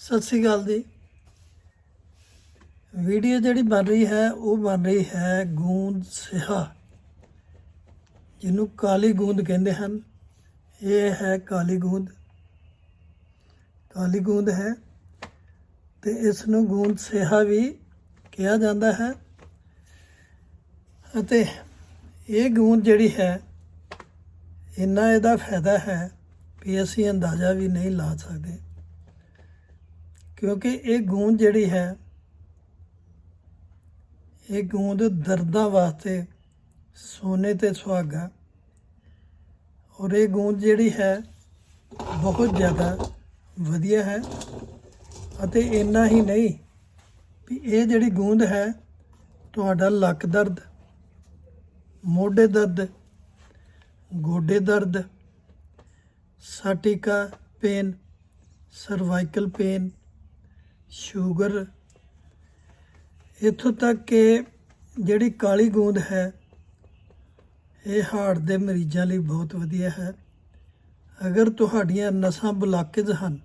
ਸਤਿ ਸ੍ਰੀ ਅਕਾਲ ਜੀ। ਵੀਡੀਓ ਜਿਹੜੀ ਬਣ ਰਹੀ ਹੈ, ਉਹ ਬਣ ਰਹੀ ਹੈ ਗੂੰਦ ਸਿਹਾ, ਜਿਹਨੂੰ ਕਾਲੀ ਗੂੰਦ ਕਹਿੰਦੇ ਹਨ। ਇਹ ਹੈ ਕਾਲੀ ਗੂੰਦ। ਕਾਲੀ ਗੂੰਦ ਹੈ ਤੇ ਇਸ ਨੂੰ ਗੂੰਦ ਸਿਹਾ ਵੀ ਕਿਹਾ ਜਾਂਦਾ ਹੈ। ਅਤੇ ਇਹ ਗੂੰਦ ਜਿਹੜੀ ਹੈ, ਇੰਨਾ ਇਹਦਾ ਫਾਇਦਾ ਹੈ ਕਿ ਅਸੀਂ ਅੰਦਾਜ਼ਾ ਵੀ ਨਹੀਂ ਲਾ ਸਕਦੇ। ਕਿਉਂਕਿ ਇਹ ਗੂੰਦ ਜਿਹੜੀ ਹੈ, ਇਹ ਗੂੰਦ ਦਰਦਾਂ ਵਾਸਤੇ ਸੋਨੇ ਤੇ ਸੁਹਾਗਾ ਔਰ ਇਹ ਗੂੰਦ ਜਿਹੜੀ ਹੈ, ਬਹੁਤ ਜ਼ਿਆਦਾ ਵਧੀਆ ਹੈ ਅਤੇ ਇੰਨਾ ਹੀ ਨਹੀਂ ਵੀ ਇਹ ਜਿਹੜੀ ਗੂੰਦ ਹੈ, ਤੁਹਾਡਾ ਲੱਕ ਦਰਦ, ਮੋਢੇ ਦਰਦ, ਗੋਡੇ ਦਰਦ, sciatica pain cervical pain sugar. ਇੱਥੋਂ ਤੱਕ ਕਿ ਜਿਹੜੀ ਕਾਲੀ ਗੂੰਦ ਹੈ, ਇਹ ਹਾਰਟ ਦੇ ਮਰੀਜ਼ਾਂ ਲਈ ਬਹੁਤ ਵਧੀਆ ਹੈ। ਅਗਰ ਤੁਹਾਡੀਆਂ ਨਸਾਂ ਬਲਾਕੇਜ ਹਨ,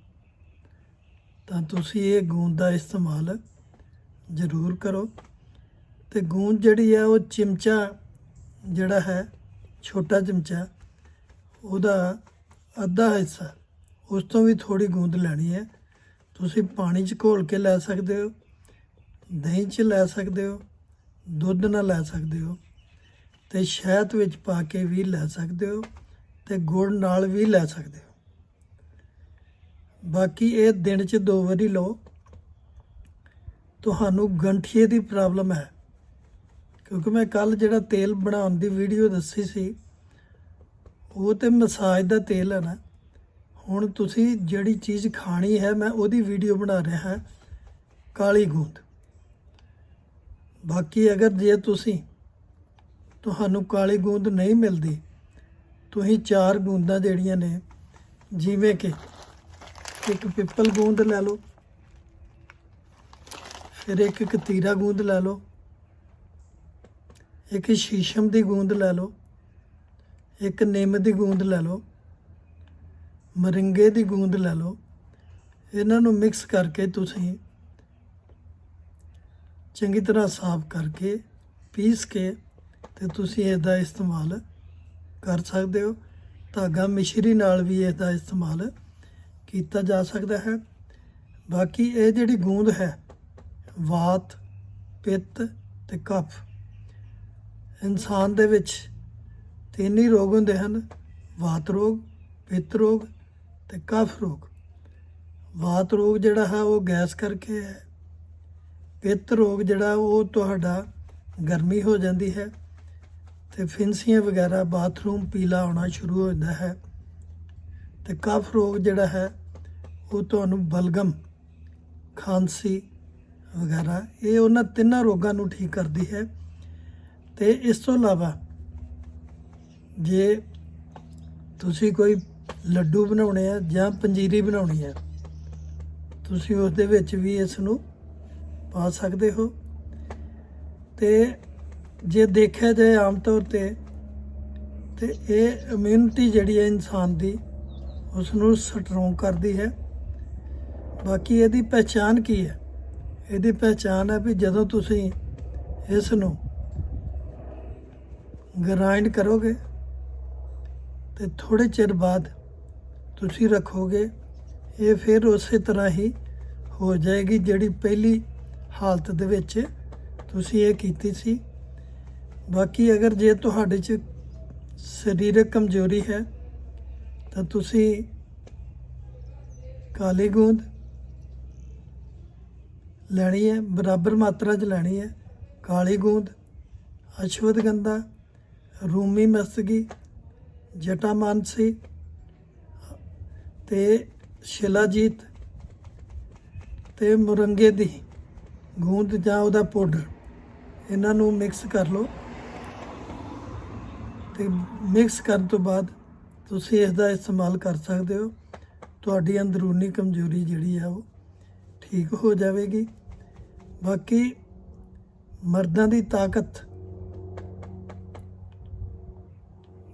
ਤਾਂ ਤੁਸੀਂ ਇਹ ਗੂੰਦ ਦਾ ਇਸਤੇਮਾਲ ਜ਼ਰੂਰ ਕਰੋ। ਤੇ ਗੂੰਦ ਜਿਹੜੀ ਹੈ ਉਹ ਚਮਚਾ ਜਿਹੜਾ ਹੈ, ਛੋਟਾ ਚਮਚਾ, ਉਹਦਾ ਅੱਧਾ ਹਿੱਸਾ, ਉਸ ਤੋਂ ਵੀ ਥੋੜੀ ਗੂੰਦ ਲੈਣੀ ਹੈ। ਤੁਸੀਂ ਪਾਣੀ 'ਚ ਘੋਲ ਕੇ ਲੈ ਸਕਦੇ ਹੋ, ਦਹੀਂ 'ਚ ਲੈ ਸਕਦੇ ਹੋ, ਦੁੱਧ ਨਾਲ ਲੈ ਸਕਦੇ ਹੋ, ਤੇ ਸ਼ਹਿਦ ਵਿੱਚ ਪਾ ਕੇ ਵੀ ਲੈ ਸਕਦੇ ਹੋ, ਤੇ ਗੁੜ ਨਾਲ ਵੀ ਲੈ ਸਕਦੇ ਹੋ। ਬਾਕੀ ਇਹ ਦਿਨ 'ਚ ਦੋ ਵਾਰੀ ਲਓ। ਤੁਹਾਨੂੰ ਗੰਠੀਏ ਦੀ ਪ੍ਰੋਬਲਮ ਹੈ, ਕਿਉਂਕਿ ਮੈਂ ਕੱਲ ਜਿਹੜਾ ਤੇਲ ਬਣਾਉਣ ਦੀ ਵੀਡੀਓ ਦੱਸੀ ਸੀ, ਉਹ ਤੇ ਮਸਾਜ ਦਾ ਤੇਲ ਹੈ ਨਾ ਹੁਣ ਤੁਸੀਂ ਜਿਹੜੀ ਚੀਜ਼ ਖਾਣੀ ਹੈ, ਮੈਂ ਉਹਦੀ ਵੀਡੀਓ ਬਣਾ ਰਿਹਾ ਹਾਂ, ਕਾਲੀ ਗੂੰਦ। ਬਾਕੀ ਅਗਰ ਜੇ ਤੁਸੀਂ ਤੁਹਾਨੂੰ ਕਾਲੀ ਗੂੰਦ ਨਹੀਂ ਮਿਲਦੀ, ਤੁਸੀਂ ਚਾਰ ਗੂੰਦਾਂ ਜਿਹੜੀਆਂ ਨੇ, ਜਿਵੇਂ ਕਿ ਇੱਕ ਪਿੱਪਲ ਗੂੰਦ ਲੈ ਲਓ, ਫਿਰ ਇੱਕ ਕਤੀਰਾ ਗੂੰਦ ਲੈ ਲਓ, ਇੱਕ ਸ਼ੀਸ਼ਮ ਦੀ ਗੂੰਦ ਲੈ ਲਓ, ਇੱਕ ਨਿੰਮ ਦੀ ਗੂੰਦ ਲੈ ਲਓ ਮਰਿੰਗੇ ਦੀ ਗੂੰਦ ਲੈ ਲਓ। ਇਹਨਾਂ ਨੂੰ ਮਿਕਸ ਕਰਕੇ ਤੁਸੀਂ ਚੰਗੀ ਤਰ੍ਹਾਂ ਸਾਫ਼ ਕਰਕੇ ਪੀਸ ਕੇ ਤੇ ਤੁਸੀਂ ਇਹਦਾ ਇਸਤੇਮਾਲ ਕਰ ਸਕਦੇ ਹੋ। ਧਾਗਾ ਮਿਸ਼ਰੀ ਨਾਲ ਵੀ ਇਹਦਾ ਇਸਤੇਮਾਲ ਕੀਤਾ ਜਾ ਸਕਦਾ ਹੈ। ਬਾਕੀ ਇਹ ਜਿਹੜੀ ਗੂੰਦ ਹੈ, ਵਾਤ, ਪਿੱਤ ਤੇ ਕਫ, ਇਨਸਾਨ ਦੇ ਵਿੱਚ ਤਿੰਨ ਹੀ ਰੋਗ ਹੁੰਦੇ ਹਨ, ਵਾਤ ਰੋਗ, ਪਿੱਤ ਰੋਗ ਤੇ ਕਫ ਰੋਗ। ਵਾਤ ਰੋਗ ਜਿਹੜਾ ਹੈ ਉਹ ਗੈਸ ਕਰਕੇ ਹੈ। ਪਿੱਤ ਰੋਗ ਜਿਹੜਾ ਉਹ ਤੁਹਾਡਾ ਗਰਮੀ ਹੋ ਜਾਂਦੀ ਹੈ ਤੇ ਫਿੰਸੀਆਂ ਵਗੈਰਾ ਬਾਥਰੂਮ ਪੀਲਾ ਆਉਣਾ ਸ਼ੁਰੂ ਹੋ ਜਾਂਦਾ ਹੈ। ਤੇ ਕਫ ਰੋਗ ਜਿਹੜਾ ਹੈ ਉਹ ਤੁਹਾਨੂੰ ਬਲਗਮ, ਖਾਂਸੀ ਵਗੈਰਾ ਇਹ ਉਹਨਾਂ ਤਿੰਨਾਂ ਰੋਗਾਂ ਨੂੰ ਠੀਕ ਕਰਦੀ ਹੈ। ਤੇ ਇਸ ਤੋਂ ਇਲਾਵਾ ਜੇ ਤੁਸੀਂ ਕੋਈ ਲੱਡੂ ਬਣਾਉਣੇ ਆ ਜਾਂ ਪੰਜੀਰੀ ਬਣਾਉਣੀ ਹੈ ਤੁਸੀਂ ਉਸ ਦੇ ਵਿੱਚ ਵੀ ਇਸ ਨੂੰ ਪਾ ਸਕਦੇ ਹੋ। ਤੇ ਜੇ ਦੇਖਿਆ ਜਾਏ ਆਮ ਤੌਰ ਤੇ ਤੇ ਇਹ ਇਮਿਊਨਿਟੀ ਜਿਹੜੀ ਹੈ ਇਨਸਾਨ ਦੀ ਉਸ ਨੂੰ ਸਟਰੋਂਗ ਕਰਦੀ ਹੈ। ਬਾਕੀ ਇਹਦੀ ਪਹਿਚਾਨ ਕੀ ਹੈ? ਇਹਦੀ ਪਹਿਚਾਨ ਹੈ ਵੀ ਜਦੋਂ ਤੁਸੀਂ ਇਸ ਨੂੰ ਗ੍ਰਾਈਂਡ ਕਰੋਗੇ, ਤੇ ਥੋੜੇ ਚਿਰ ਬਾਅਦ ਤੁਸੀਂ ਰੱਖੋਗੇ, ਇਹ ਫਿਰ ਉਸੇ ਤਰ੍ਹਾਂ ਹੀ ਹੋ ਜਾਏਗੀ ਜਿਹੜੀ ਪਹਿਲੀ ਹਾਲਤ ਦੇ ਵਿੱਚ ਤੁਸੀਂ ਇਹ ਕੀਤੀ ਸੀ। ਬਾਕੀ ਅਗਰ ਜੇ ਤੁਹਾਡੇ 'ਚ ਸਰੀਰਕ ਕਮਜ਼ੋਰੀ ਹੈ, ਤਾਂ ਤੁਸੀਂ ਕਾਲੀ ਗੂੰਦ ਲੈਣੀ ਹੈ, ਬਰਾਬਰ ਮਾਤਰਾ 'ਚ ਲੈਣੀ ਹੈ, ਕਾਲੀ ਗੂੰਦ, ਅਸ਼ਵਗੰਧਾ, ਰੂਮੀ ਮਸਤਗੀ ਜਟਾਮਾਨਸੀ ਤੇ ਸ਼ਿਲਾਜੀਤ ਤੇ ਮੁਰੰਗੇ ਦੀ ਗੂੰਦ ਜਾਂ ਉਹਦਾ ਪਾਊਡਰ, ਇਹਨਾਂ ਨੂੰ ਮਿਕਸ ਕਰ ਲਓ। ਤੇ ਮਿਕਸ ਕਰਨ ਤੋਂ ਬਾਅਦ ਤੁਸੀਂ ਇਸ ਦਾ ਇਸਤੇਮਾਲ ਕਰ ਸਕਦੇ ਹੋ। ਤੁਹਾਡੀ ਅੰਦਰੂਨੀ ਕਮਜ਼ੋਰੀ ਜਿਹੜੀ ਆ ਉਹ ਠੀਕ ਹੋ ਜਾਵੇਗੀ। ਬਾਕੀ ਮਰਦਾਂ ਦੀ ਤਾਕਤ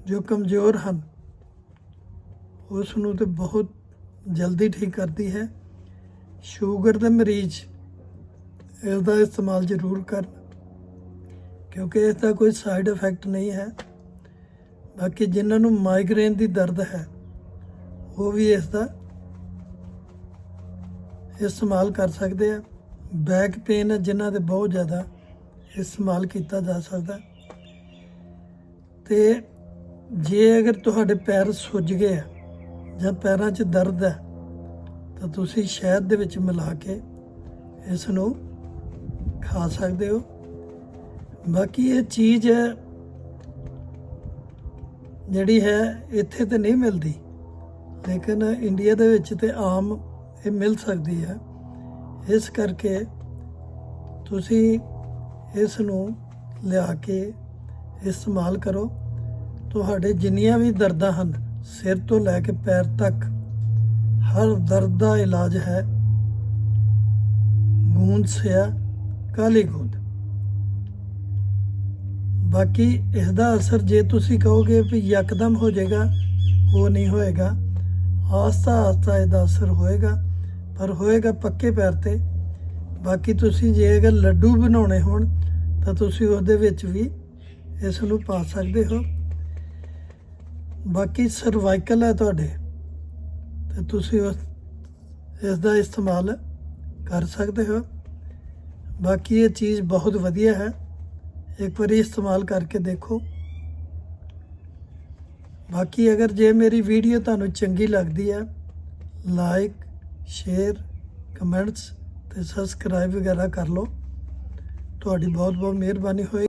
ਜੋ ਕਮਜ਼ੋਰ ਹਨ ਉਸ ਨੂੰ ਤੇ ਬਹੁਤ ਜਲਦੀ ਠੀਕ ਕਰਦੀ ਹੈ। ਸ਼ੂਗਰ ਦੇ ਮਰੀਜ਼ ਇਸ ਦਾ ਇਸਤੇਮਾਲ ਜ਼ਰੂਰ ਕਰਨ, ਕਿਉਂਕਿ ਇਸ ਦਾ ਕੋਈ ਸਾਈਡ ਇਫੈਕਟ ਨਹੀਂ ਹੈ। ਬਾਕੀ ਜਿਨ੍ਹਾਂ ਨੂੰ ਮਾਈਗ੍ਰੇਨ ਦੀ ਦਰਦ ਹੈ, ਉਹ ਵੀ ਇਸ ਦਾ ਇਸਤੇਮਾਲ ਕਰ ਸਕਦੇ ਆ। ਬੈਕ ਪੇਨ ਹੈ ਜਿਨ੍ਹਾਂ ਦੇ ਬਹੁਤ ਜ਼ਿਆਦਾ ਇਸਤੇਮਾਲ ਕੀਤਾ ਜਾ ਸਕਦਾ। ਤੇ ਜੇ ਅਗਰ ਤੁਹਾਡੇ ਪੈਰ ਸੁੱਜ ਗਏ ਆ ਜਾਂ ਪੈਰਾਂ 'ਚ ਦਰਦ ਹੈ, ਤਾਂ ਤੁਸੀਂ ਸ਼ਹਿਦ ਦੇ ਵਿੱਚ ਮਿਲਾ ਕੇ ਇਸ ਨੂੰ ਖਾ ਸਕਦੇ ਹੋ। ਬਾਕੀ ਇਹ ਚੀਜ਼ ਜਿਹੜੀ ਹੈ ਇੱਥੇ ਤੇ ਨਹੀਂ ਮਿਲਦੀ, ਲੇਕਿਨ ਇੰਡੀਆ ਦੇ ਵਿੱਚ ਤੇ ਆਮ ਇਹ ਮਿਲ ਸਕਦੀ ਹੈ। ਇਸ ਕਰਕੇ ਤੁਸੀਂ ਇਸ ਨੂੰ ਲਿਆ ਕੇ ਇਸਤੇਮਾਲ ਕਰੋ। ਤੁਹਾਡੇ ਜਿੰਨੀਆਂ ਵੀ ਦਰਦਾਂ ਹਨ ਸਿਰ ਤੋਂ ਲੈ ਕੇ ਪੈਰ ਤੱਕ ਹਰ ਦਰਦ ਦਾ ਇਲਾਜ ਹੈ। ਗੂੰਦ ਸਿਆ ਕਾਲੀ ਗੂੰਦ ਬਾਕੀ ਇਸ ਦਾ ਅਸਰ ਜੇ ਤੁਸੀਂ ਕਹੋਗੇ ਵੀ ਯਕਦਮ ਹੋ ਜਾਏਗਾ, ਉਹ ਨਹੀਂ ਹੋਏਗਾ। ਆਸਤਾ ਆਸਤਾ ਇਹਦਾ ਅਸਰ ਹੋਏਗਾ, ਪਰ ਹੋਏਗਾ ਪੱਕੇ ਪੈਰ ਤੇ। ਬਾਕੀ ਤੁਸੀਂ ਜੇ ਅਗਰ ਲੱਡੂ ਬਣਾਉਣੇ ਹੋਣ, ਤਾਂ ਤੁਸੀਂ ਉਹਦੇ ਵਿੱਚ ਵੀ ਇਸ ਨੂੰ ਪਾ ਸਕਦੇ ਹੋ। ਬਾਕੀ ਸਰਵਾਈਕਲ ਹੈ ਤੁਹਾਡੇ। ਤੇ ਤੁਸੀਂ ਉਸ ਇਸ ਦਾ ਇਸਤੇਮਾਲ ਕਰ ਸਕਦੇ ਹੋ। ਬਾਕੀ ਇਹ ਚੀਜ਼ ਬਹੁਤ ਵਧੀਆ ਹੈ। ਇੱਕ ਵਾਰੀ ਇਸਤੇਮਾਲ ਕਰਕੇ ਦੇਖੋ। ਬਾਕੀ ਅਗਰ ਜੇ ਮੇਰੀ ਵੀਡੀਓ ਤੁਹਾਨੂੰ ਚੰਗੀ ਲੱਗਦੀ ਹੈ ਲਾਈਕ ਸ਼ੇਅਰ ਕਮੈਂਟਸ ਤੇ ਸਬਸਕ੍ਰਾਈਬ ਵਗੈਰਾ ਕਰ ਲਓ। ਤੁਹਾਡੀ ਬਹੁਤ ਬਹੁਤ ਮਿਹਰਬਾਨੀ ਹੋਏ